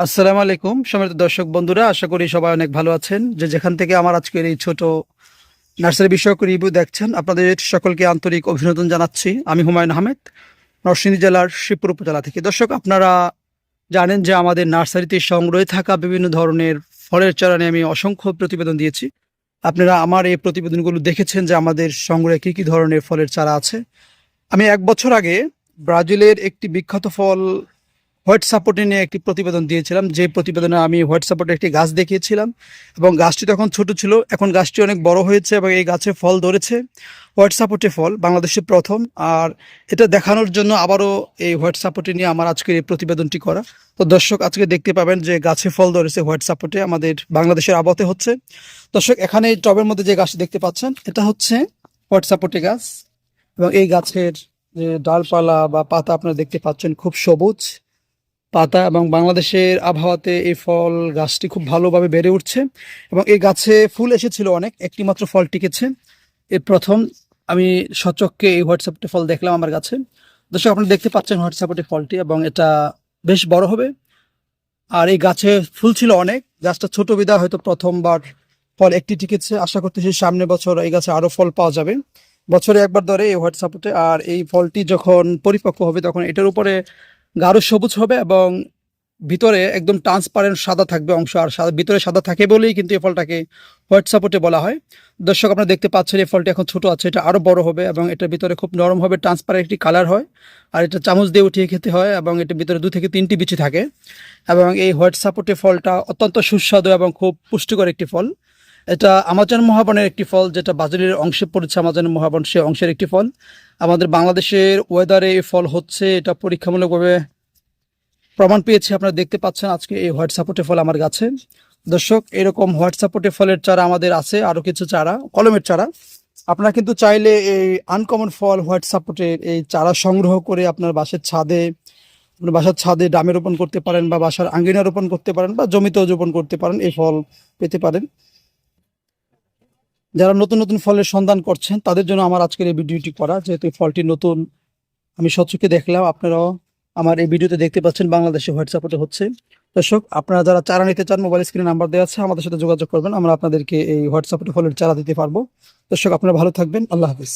আসসালামু আলাইকুম, সম্মানিত দর্শক বন্ধুরা, আশা করি সবাই অনেক ভালো আছেন। যে যেখান থেকে আমার আজকের এই ছোট নার্সারি বিষয়ক রিভিউ দেখছেন, আপনাদের সকলকে আন্তরিক অভিনন্দন জানাচ্ছি। আমি হুমায়ুন আহমেদ, নরসিংদী জেলার শিবপুর উপজেলা থেকে। দর্শক, আপনারা জানেন যে আমাদের নার্সারিতে সংগ্রহে থাকা বিভিন্ন ধরনের ফলের চারা নিয়ে আমি অসংখ্য প্রতিবেদন দিয়েছি। আপনারা আমার এই প্রতিবেদনগুলো দেখেছেন যে আমাদের সংগ্রহে কী কী ধরনের ফলের চারা আছে। আমি এক বছর আগে ব্রাজিলের একটি বিখ্যাত ফল হোয়াইট সাপোর্টে নিয়ে একটি প্রতিবেদন দিয়েছিলাম। যে প্রতিবেদনে আমি হোয়াইট সাপোর্টে একটি গাছ দেখিয়েছিলাম এবং গাছটি তখন ছোট ছিল। এখন গাছটি অনেক বড় হয়েছে এবং এই গাছে ফল ধরেছে। হোয়াইট সাপোর্টে ফল বাংলাদেশের প্রথম। আর এটা দেখানোর জন্য আবারও এই হোয়াইট সাপোর্টে নিয়ে আমার আজকের এই প্রতিবেদনটি করা। তো দর্শক, আজকে দেখতে পাবেন যে গাছে ফল ধরেছে হোয়াইট সাপোর্টে। আমাদের বাংলাদেশের আবহাওয়াতে হচ্ছে। দর্শক, এখানে এই টবের মধ্যে যে গাছটি দেখতে পাচ্ছেন, এটা হচ্ছে হোয়াইট সাপোর্টে গাছ। এবং এই গাছের যে ডালপালা বা পাতা আপনারা দেখতে পাচ্ছেন খুব সবুজ। পাতা এবং বাংলাদেশের আবহাওয়াতে এই ফল গাছটি খুব ভালোভাবে বেড়ে উঠছে এবং এই গাছে ফুল এসেছিল অনেক একটি মাত্র ফল টিকেছে। এর প্রথম আমি সচককে এই হোয়াটসঅ্যাপটি ফল দেখলাম আমার গাছে। দর্শক, আপনারা দেখতে পাচ্ছেন হোয়াটসঅ্যাপটি ফলটি এবং এটা বেশ বড় হবে। আর এই গাছে ফুল ছিল অনেক, গাছটা ছোট বিদা হয়তো প্রথমবার ফল একটি টিকেছে। আশা করতেছি সামনে বছর এই গাছে আরও ফল পাওয়া যাবে। বছরে একবার ধরে এই হোয়াটসঅ্যাপে আর এই ফলটি যখন পরিপক্ক হবে তখন এটার উপরে গাঢ় সবুজ হবে এবং ভিতরে একদম ট্রান্সপারেন্ট সাদা থাকবে অংশ, আর সাদা, ভিতরে সাদা থাকে বলেই কিন্তু এই ফলটাকে হোয়াইট সাপোর্টে বলা হয়। দর্শক, আপনারা দেখতে পাচ্ছেন এই ফলটি এখন ছোট আছে, এটা আরও বড় হবে এবং এটার ভিতরে খুব নরম হবে ট্রান্সপারেন্ট একটি কালার হয়। আর এটা চামচ দিয়ে উঠিয়ে খেতে হয় এবং এটার ভিতরে দু থেকে তিনটি বিচি থাকে। এবং এই হোয়াইট সাপোর্টে ফলটা অত্যন্ত সুস্বাদু এবং খুব পুষ্টিকর একটি ফল। এটা আমাজন মহাবনের একটি ফল, যেটা বাজারের অংশে পড়েছে আমাজন মহাবন, সে অংশের একটি ফল। আমাদের বাংলাদেশের ওয়েদারে এই ফল হচ্ছে, এটা পরীক্ষামূলকভাবে প্রমাণ পেয়েছি, আপনারা দেখতে পাচ্ছেন আজকে এই হোয়াইট সাপোর্টে ফল আমার গাছে। দর্শক, এরকম হোয়াইট সাপোর্টে ফলের চারা আমাদের আছে, আরও কিছু চারা, কলমের চারা। আপনারা কিন্তু চাইলে এই আনকমন ফল, হোয়াইট সাপোর্টের এই চারা সংগ্রহ করে আপনার বাসার ছাদে, আপনার বাসার ছাদে ডামে রোপণ করতে পারেন বা বাসার আঙ্গিনা রোপণ করতে পারেন বা জমিতেও রোপণ করতে পারেন, এই ফল পেতে পারেন। যারা নতুন নতুন ফলের সন্ধান করছেন, তাদের জন্য আমার আজকের এই ভিডিওটি করা, যেহেতু এই ফলটি নতুন, আমি সচক্ষে দেখলাম, আপনারাও আমার এই ভিডিওতে দেখতে পাচ্ছেন, বাংলাদেশে হোয়াটসঅ্যাপে হচ্ছে। দর্শক, আপনারা যারা চারা নিতে চান, মোবাইল স্ক্রিনে নাম্বার দেওয়া আছে, আমাদের সাথে যোগাযোগ করবেন, আমরা আপনাদেরকে এই হোয়াটসঅ্যাপে ফলের চারা দিতে পারব। দর্শক, আপনারা ভালো থাকবেন, আল্লাহ হাফিজ।